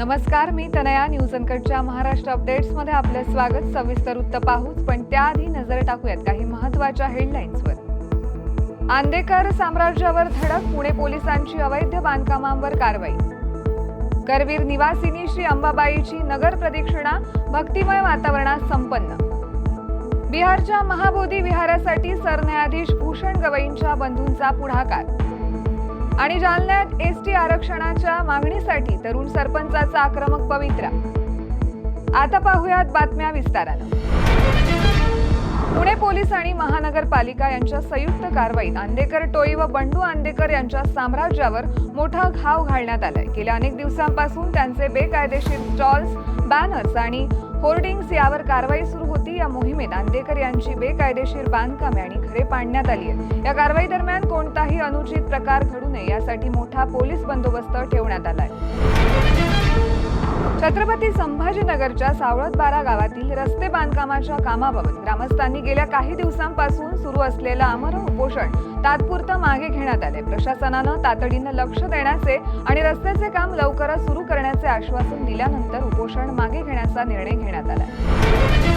नमस्कार मी तनया. न्यूज अनकटच्या महाराष्ट्र अपडेट्समध्ये आपलं स्वागत. सविस्तर वृत्त पाहूच पण त्याआधी नजर टाकूयात काही महत्त्वाच्या हेडलाईन्सवर आंदेकर साम्राज्यावर धडक पुणे पोलिसांची अवैध बांधकामांवर कारवाई. करवीर निवासिनी श्री अंबाबाईची नगर प्रदक्षिणा भक्तिमय वातावरणात संपन्न. बिहारच्या महाबोधी विहारासाठी सरन्यायाधीश भूषण गवईंच्या बंधूंचा पुढाकार. आणि जालन्यात एस टी आरक्षणाच्या मागणीसाठी तरुण सरपंचाचा आक्रमक पवित्रा. आता पाहुयात बातम्या विस्तारानं. पुणे पोलीस आणि महानगरपालिका यांच्या संयुक्त कारवाईत आंदेकर टोळी व बंडू आंदेकर यांच्या साम्राज्यावर मोठा घाव घालण्यात आलाय. गेल्या अनेक दिवसांपासून त्यांचे बेकायदेशीर स्टॉल्स बॅनर्स आणि होर्डिंग्स यावर कारवाई सुरू होती. या मोहिमेत आंदेकर यांची बेकायदेशीर बांधकामे आणि घरे पाडण्यात आली आहेत. या कारवाई दरम्यान कोणताही अनुचित प्रकार घडू नये यासाठी मोठा पोलीस बंदोबस्त ठेवण्यात आलाय. छत्रपती संभाजीनगरच्या सावळतबारा गावातील रस्ते बांधकामाच्या कामाबाबत ग्रामस्थांनी गेल्या काही दिवसांपासून सुरू असलेलं आमरण उपोषण तात्पुरतं मागे घेण्यात आले प्रशासनानं तातडीनं लक्ष देण्याचे आणि रस्त्याचे काम लवकरच सुरू करण्याचे आश्वासन दिल्यानंतर उपोषण मागे घेण्याचा निर्णय घेण्यात आला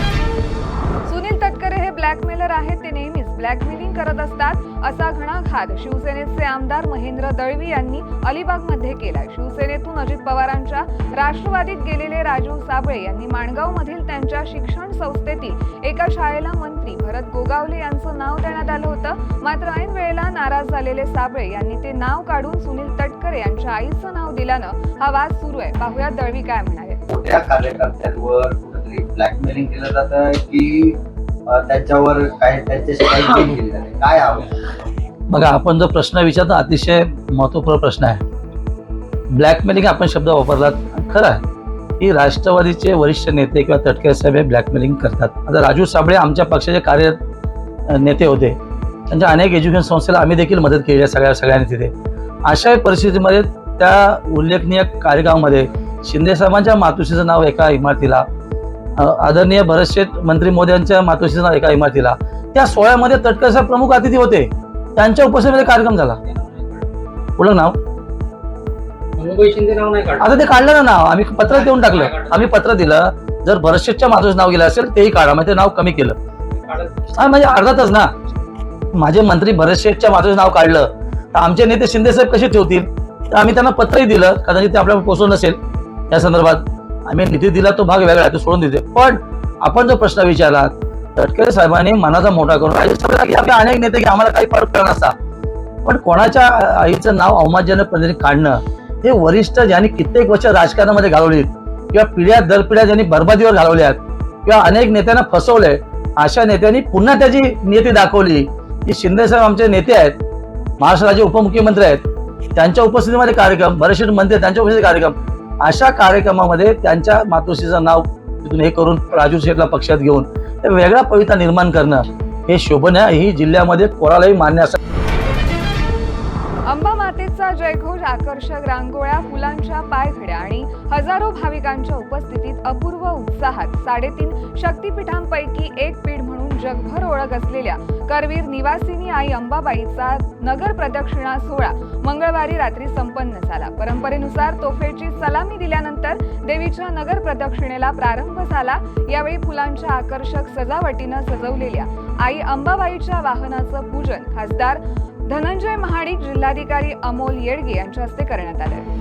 सुनील तटकरे हे ब्लॅकमेलर आहेत ते नेहमीच ब्लॅकमेलिंग करत असतात असा घणाघात शिवसेनेचे आमदार महेंद्र दळवी यांनी अलिबागमध्ये केलाय. शिवसेनेतून अजित पवारांच्या राष्ट्रवादीत गेलेले राजू साबळे यांनी माणगावमधील त्यांच्या शिक्षण संस्थेतील एका शाळेला मंत्री भरत गोगावले यांचं नाव देण्यात आलं होतं. मात्र ऐन वेळेला नाराज झालेले साबळे यांनी ते नाव काढून सुनील तटकरे यांच्या आईचं नाव दिल्यानं हा वाद सुरू आहे. पाहूया दळवी काय म्हणाले. कार्यकर्त्यांवर कुठेतरी ब्लॅकमेलिंग केलं जातं की त्यांच्यावर काय त्यांच्याशी काही केली जाते काय हवं? बघा आपण जो प्रश्न विचारतो अतिशय महत्त्वपूर्ण प्रश्न आहे. ब्लॅकमेलिंग आपण शब्द वापरलात खरं आहे. की राष्ट्रवादीचे वरिष्ठ नेते किंवा तटकरे साहेब हे ब्लॅकमेलिंग करतात. आता राजू साबळे आमच्या पक्षाचे कार्य नेते होते. त्यांच्या अनेक एज्युकेशन संस्थेला आम्ही देखील मदत केली आहे सगळ्या सगळ्यांनी तिथे. अशा परिस्थितीमध्ये त्या उल्लेखनीय कार्यक्रमामध्ये शिंदे साहेबांच्या मातोश्रीचं नाव एका इमारतीला आदरणीय भरतशेठ मंत्री मोदयांच्या नाव एका इमारतीला. त्या सोहळ्यामध्ये तटकरे साहेब प्रमुख अतिथी होते. त्यांच्या उपस्थितीमध्ये कार्यक्रम झाला. पुढं नाव? आता ते काढलं ना नाव. आम्ही पत्र देऊन टाकलं. आम्ही पत्र दिलं. जर भरतशेठच्या मातोश्री नाव गेलं असेल तेही काढा. म्हणजे ते नाव कमी केलं. हा म्हणजे अर्धातच ना. माझे मंत्री भरतशेठच्या मातोश्री नाव काढलं. तर आमचे नेते शिंदे साहेब कसे ठेवतील? तर आम्ही त्यांना पत्रही दिलं. कदाचित ते आपल्याला पोहोचवलं नसेल. या संदर्भात आम्ही निधी दिला तो भाग वेगळा आहे, तो सोडून देते. पण आपण जो प्रश्न विचारला तटकरे साहेबांनी मनाचा मोठा करून राजे साहेब की अनेक नेते की आम्हाला काही फरक पडला नसता. पण कोणाच्या आईचं नाव अवमानजनक पद्धतीने काढणं हे वरिष्ठ ज्यांनी कित्येक वर्ष राजकारणामध्ये घालवली किंवा पिढ्या दर पिढ्या ज्यांनी बरबादीवर घालवल्यात किंवा अनेक नेत्यांना फसवलंय अशा नेत्यांनी पुन्हा त्याची नियती दाखवली. की शिंदे साहेब आमचे नेते आहेत महाराष्ट्र राज्य उपमुख्यमंत्री आहेत. त्यांच्या उपस्थितीमध्ये कार्यक्रम बरेचसे मंत्री आहेत, त्यांच्या उपस्थितीत कार्यक्रम. अशा कार्यक्रमामध्ये त्यांच्या मातोश्रीचं नाव तिथून हे करून राजू शेठला पक्षात घेऊन वेगळा पवित्रा निर्माण करणं हे शोभनीय ही जिल्ह्यामध्ये कोणालाही मान्य असं अंबा मातेचा जयघोष आकर्षक रांगोळ्या फुलांच्या पायघड्या आणि हजारो भाविकांच्या उपस्थितीत अपूर्व उत्साहात साडेतीन शक्तिपीठांपैकी एक पीठ जगभर ओळख असलेल्या करवीर निवासिनी आई अंबाबाईचा नगर प्रदक्षिणा सोहळा मंगळवारी रात्री संपन्न झाला. परंपरेनुसार तोफेची सलामी दिल्यानंतर देवीच्या नगर प्रदक्षिणेला प्रारंभ झाला. यावेळी फुलांच्या आकर्षक सजावटीनं सजवलेल्या आई अंबाबाईच्या वाहनाचं पूजन खासदार धनंजय महाडिक जिल्हाधिकारी अमोल येडगे यांच्या हस्ते करण्यात आलं.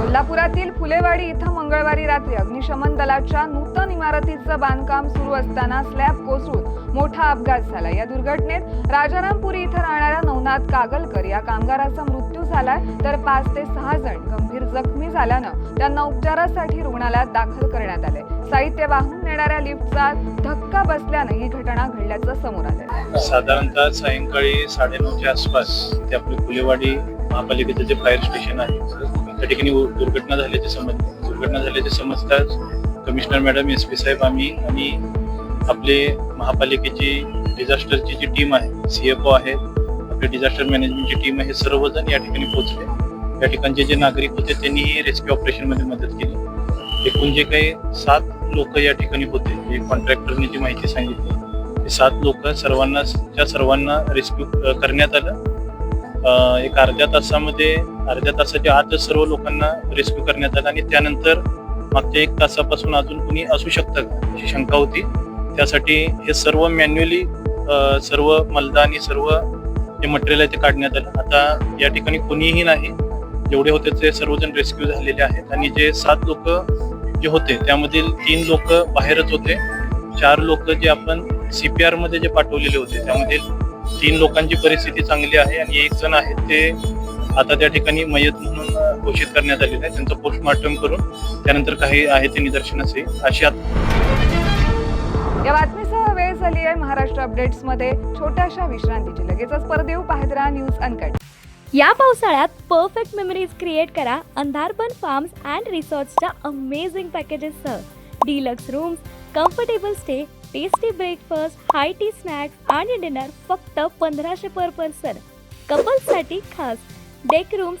कोल्हापुरातील फुलेवाडी इथं मंगळवारी रात्री अग्निशमन दलाच्या नूतन इमारतीचं बांधकाम सुरू असताना स्लॅब कोसळून मोठा अपघात झाला. या दुर्घटनेत राजारामपुरी इथं राहणाऱ्या नवनाथ कागलकर या कामगाराचा मृत्यू झालाय. तर पाच ते सहा जण गंभीर जखमी झाल्यानं त्यांना उपचारासाठी रुग्णालयात दाखल करण्यात आले साहित्य वाहून नेणाऱ्या लिफ्टचा धक्का बसल्यानं ही घटना घडल्याचं समोर आलं साधारणतः सायंकाळी साडेनऊच्या आसपास ते आपली फुलेवाडी महापालिकेचं जे फायर स्टेशन आहे त्या ठिकाणी दुर्घटना झाल्याचे समज दुर्घटना झाल्याचे समजताच कमिशनर मॅडम एस पी साहेब आम्ही आणि आपले महापालिकेची डिझास्टरची जी टीम आहे सी एफ ओ आहे आपले डिझास्टर मॅनेजमेंटची टीम आहे हे सर्वजण या ठिकाणी पोहोचले. या ठिकाणचे जे नागरिक होते त्यांनीही रेस्क्यू ऑपरेशनमध्ये मदत केली. एकूण जे काही सात लोक या ठिकाणी होते जे कॉन्ट्रॅक्टरने जी माहिती सांगितली ते सात लोक सर्वांना त्या सर्वांना रेस्क्यू करण्यात आलं. एक अर्ध्या तासामध्ये अर्ध्या तासाच्या आतच सर्व लोकांना रेस्क्यू करण्यात आलं आणि त्यानंतर मागच्या एक तासापासून अजून कुणी असू शकतं का? अशी शंका होती. त्यासाठी हे सर्व मॅन्युअली सर्व मलदा आणि सर्व जे मटेरियल आहे ते काढण्यात आलं. आता या ठिकाणी कुणीही नाही. जेवढे होते ते सर्वजण रेस्क्यू झालेले आहेत. आणि जे सात लोक जे होते त्यामधील तीन लोक बाहेरच होते. चार लोक जे आपण सीपीआरमध्ये जे पाठवलेले होते त्यामध्ये तीन लोकांची परिस्थिती चांगली आहे. आणि एक जण आहे ते आता त्या ठिकाणी मयत म्हणून घोषित करण्यात आलेलं आहे. त्यांचं पोस्टमॉर्टम करून त्यानंतर काही आहे ते निदर्शनास येईल अशी या बातमीसह वेळ झाली आहे महाराष्ट्र अपडेट्समध्ये छोट्याशा विश्रांतीची. लगेचच परत येऊ पाहत राहा न्यूज अनकट. या पावसाळ्यात परफेक्ट मेमरीज क्रिएट करा. अंधारबन फार्म्स अँड रिसॉर्ट्सच्या amazing पॅकेजेससह deluxe rooms comfortable stay tasty breakfast high tea snacks आणि डिनर फक्त पंधराशे पर पर्सन कपल्ससाठी खास. डेक रूम्स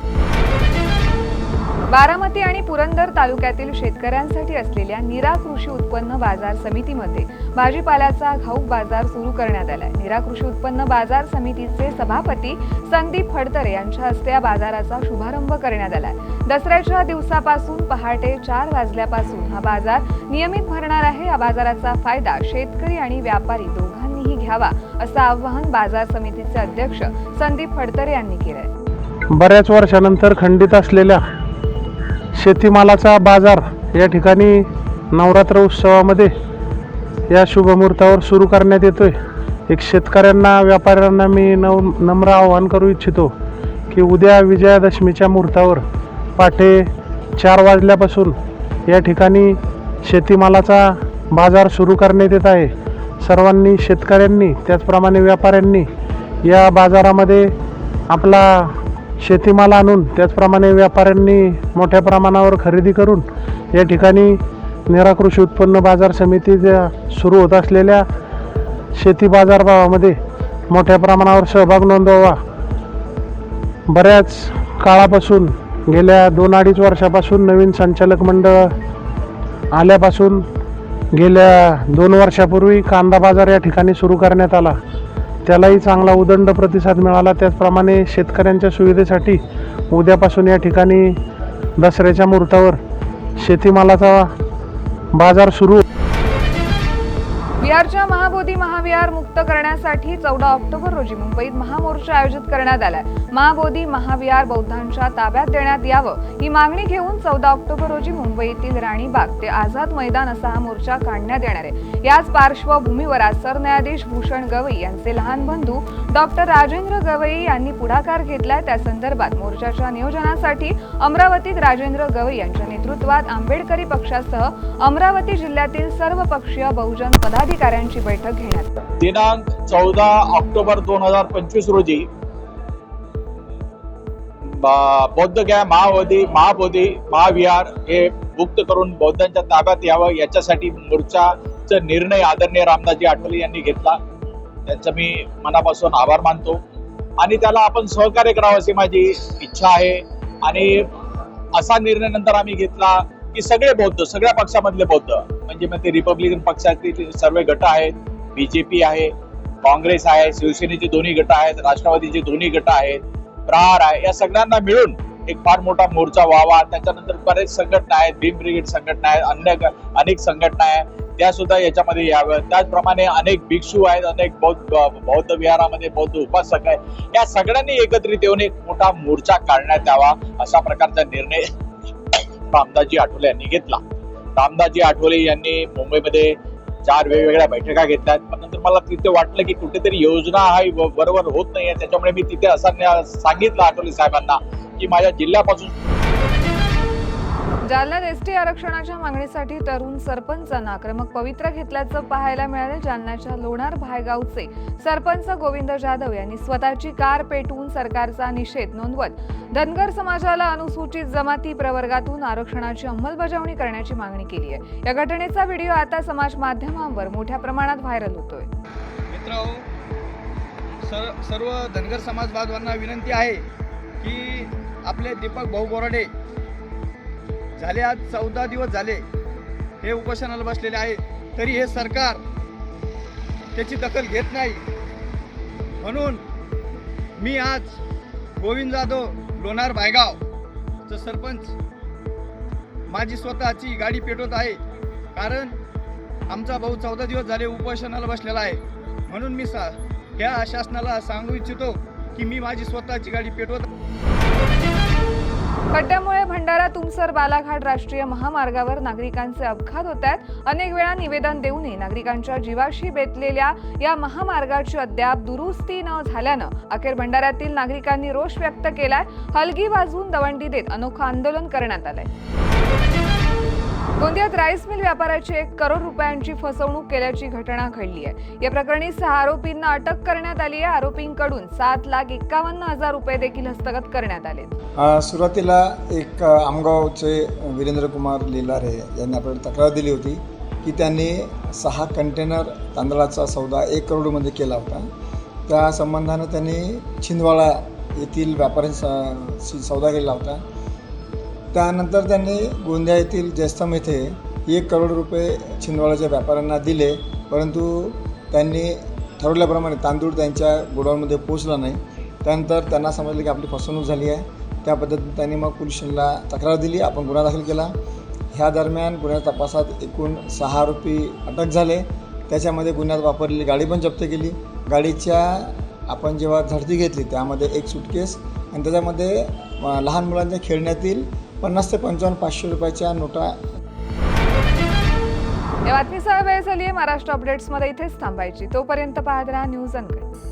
बारामती आणि पुरंदर तालुक्यातील शेतकऱ्यांसाठी असलेल्या निरा कृषी उत्पन्न बाजार समितीमध्ये भाजीपाल्याचा घाऊक बाजार सुरू करण्यात आलाय. निरा कृषी उत्पन्न बाजार समितीचे सभापती संदीप फडतरे यांच्या हस्ते या बाजाराचा शुभारंभ करण्यात आलाय. दसऱ्याच्या दिवसापासून पहाटे चार वाजल्यापासून हा बाजार नियमित भरणार आहे. या बाजाराचा फायदा शेतकरी आणि व्यापारी दोघांनीही घ्यावा असं आवाहन बाजार समितीचे अध्यक्ष संदीप फडतरे यांनी केलंय. बऱ्याच वर्षानंतर खंडित असलेल्या शेतीमालाचा बाजार या ठिकाणी नवरात्र उत्सवामध्ये या शुभमुहूर्तावर सुरू करण्यात येतो आहे एक शेतकऱ्यांना व्यापाऱ्यांना मी नव नम्र आवाहन करू इच्छितो की उद्या विजयादशमीच्या मुहूर्तावर पाठे चार वाजल्यापासून या ठिकाणी शेतीमालाचा बाजार सुरू करण्यात येत आहे. सर्वांनी शेतकऱ्यांनी त्याचप्रमाणे व्यापाऱ्यांनी या बाजारामध्ये आपला शेतीमाल आणून त्याचप्रमाणे व्यापाऱ्यांनी मोठ्या प्रमाणावर खरेदी करून या ठिकाणी निराकृषी उत्पन्न बाजार समितीच्या सुरू होत असलेल्या शेती बाजारभावामध्ये मोठ्या प्रमाणावर सहभाग नोंदवावा. बऱ्याच काळापासून गेल्या दोन अडीच वर्षापासून नवीन संचालक मंडळ आल्यापासून गेल्या दोन वर्षापूर्वी कांदा बाजार या ठिकाणी सुरू करण्यात आला. त्यालाही चांगला उदंड प्रतिसाद मिळाला. त्याचप्रमाणे शेतकऱ्यांच्या सुविधेसाठी उद्यापासून या ठिकाणी दसऱ्याच्या मुहूर्तावर शेतीमालाचा बाजार सुरू. बिहारच्या महाबोधी महाविहार मुक्त करण्यासाठी चौदा ऑक्टोबर रोजी मुंबईत महामोर्चा आयोजित करण्यात आलाय. महाबोधी महाविहार बौद्धांच्या ताब्यात देण्यात यावं ही मागणी घेऊन चौदा ऑक्टोबर रोजी मुंबईतील राणीबाग ते आझाद मैदान असा हा मोर्चा काढण्यात येणार आहे. याच पार्श्वभूमीवर आज सरन्यायाधीश भूषण गवई यांचे लहान बंधू डॉक्टर राजेंद्र गवई यांनी पुढाकार घेतलाय. त्या संदर्भात मोर्चाच्या नियोजनासाठी अमरावतीत राजेंद्र गवई यांच्या नेतृत्वात आंबेडकरी पक्षासह अमरावती जिल्ह्यातील सर्व पक्षीय बहुजन अधिकाऱ्यांची बैठक घेण्यात दिनांक चौदा ऑक्टोबर दोन हजार पंचवीस रोजी बौद्ध गया महाबोधी महाबोधी महाविहार हे मुक्त करून बौद्धांच्या ताब्यात यावं याच्यासाठी मोर्चाचा निर्णय आदरणीय रामदासजी आठवले यांनी घेतला. त्यांचं मी मनापासून आभार मानतो. आणि त्याला आपण सहकार्य करावं अशी माझी इच्छा आहे. आणि असा निर्णय नंतर आम्ही घेतला. की सगळे बौद्ध सगळ्या पक्षामधले बौद्ध. म्हणजे मग ते रिपब्लिकन पक्षातील सर्व गट आहेत बीजेपी आहे काँग्रेस आहे शिवसेनेचे दोन्ही गट आहेत राष्ट्रवादीचे दोन्ही गट आहेत प्रहार आहे या सगळ्यांना मिळून एक फार मोठा मोर्चा व्हावा. त्याच्यानंतर बरेच संघटना आहेत भीम ब्रिगेड संघटना आहेत अन्य अनेक संघटना आहेत त्या सुद्धा याच्यामध्ये याव्यात. त्याचप्रमाणे अनेक भिक्षू आहेत अनेक बौद्ध बौद्ध विहारामध्ये बौद्ध उपासक आहेत. या सगळ्यांनी एकत्रित येऊन एक मोठा मोर्चा काढण्यात यावा अशा प्रकारचा निर्णय रामदासजी आठवले यांनी घेतला. रामदासजी आठवले यांनी मुंबईमध्ये चार वेगवेगळ्या बैठका घेतल्यात पण नंतर मला तिथे वाटलं की कुठेतरी योजना हा बरोबर होत नाहीये. त्याच्यामुळे मी तिथे असं सांगितलं आठवले साहेबांना की माझ्या जिल्ह्यापासून जालन्यात एसटी आरक्षणाच्या मागणीसाठी तरुण सरपंचांना आक्रमक पवित्र घेतल्याचं पाहायला मिळालं. जालन्याच्या लोणार भायगावचे सरपंच गोविंद जाधव यांनी स्वतःची कार पेटवून सरकारचा निषेध नोंदवत धनगर समाजाला अनुसूचित जमाती प्रवर्गातून आरक्षणाची अंमलबजावणी करण्याची मागणी केली आहे. या घटनेचा व्हिडिओ आता समाज माध्यमांवर मोठ्या प्रमाणात व्हायरल होतोय. मित्र सर सर्व धनगर समाज बांधवांना विनंती आहे की आपले दीपक भाऊ बोराडे झाले आज चौदा दिवस झाले. हे उपोषणाला बसलेले आहे तरी हे सरकार त्याची दखल घेत नाही. म्हणून मी आज गोविंद जाधव लोणार भायगावचं सरपंच माझी स्वतःची गाडी पेटवत आहे. कारण आमचा भाऊ चौदा दिवस झाले उपोषणाला बसलेला आहे. म्हणून मी सा ह्या शासनाला सांगू इच्छितो की मी माझी स्वतःची गाडी पेटवत खड्ड्यामुळे भंडारा तुमसर बालाघाट राष्ट्रीय महामार्गावर नागरिकांचे अपघात होत आहेत. अनेक वेळा निवेदन देऊनही नागरिकांच्या जीवाशी बेतलेल्या या महामार्गाची अद्याप दुरुस्ती न झाल्यानं अखेर भंडाऱ्यातील नागरिकांनी रोष व्यक्त केलाय. हलगी वाजवून दवंडी देत अनोखं आंदोलन करण्यात आलंय. गोंदियात राईस मिल व्यापाऱ्याची एक करोड रुपयांची फसवणूक केल्याची घटना घडली आहे. या प्रकरणी सहा आरोपींना अटक करण्यात आली आहे. आरोपींकडून सात लाख एक्कावन्न हजार रुपये देखील हस्तगत करण्यात आले सुरुवातीला एक आमगावचे वीरेंद्र कुमार लिलारे यांनी आपल्याला तक्रार दिली होती की त्यांनी सहा कंटेनर तांदळाचा सौदा एक करोडमध्ये केला होता. त्या संबंधानं त्यांनी छिंदवाडा येथील व्यापाऱ्यांशी सौदा केला होता. त्यानंतर त्यांनी गोंदिया येथील जयस्तंभ येथे एक करोड रुपये छिंदवाडाच्या व्यापाऱ्यांना दिले. परंतु त्यांनी ठरवल्याप्रमाणे तांदूळ त्यांच्या गोडाऊनमध्ये पोचला नाही. त्यानंतर त्यांना समजलं की आपली फसवणूक झाली आहे. त्या पद्धतीने त्यांनी मग पोलिसांना तक्रार दिली. आपण गुन्हा दाखल केला. ह्या दरम्यान गुन्ह्याच्या तपासात एकूण सहा आरोपी अटक झाले. त्याच्यामध्ये गुन्ह्यात वापरलेली गाडी पण जप्त केली. गाडीच्या आपण जेव्हा झडती घेतली त्यामध्ये एक सुटकेस आणि त्याच्यामध्ये लहान मुलांच्या खेळण्यातील पन्नास ते पंचावन्न पाचशे रुपयाच्या नोटा. या बातमीसह वेळ झाली आहे महाराष्ट्र अपडेट्समध्ये इथेच थांबायची. तोपर्यंत पाहत राहा न्यूज अनकट.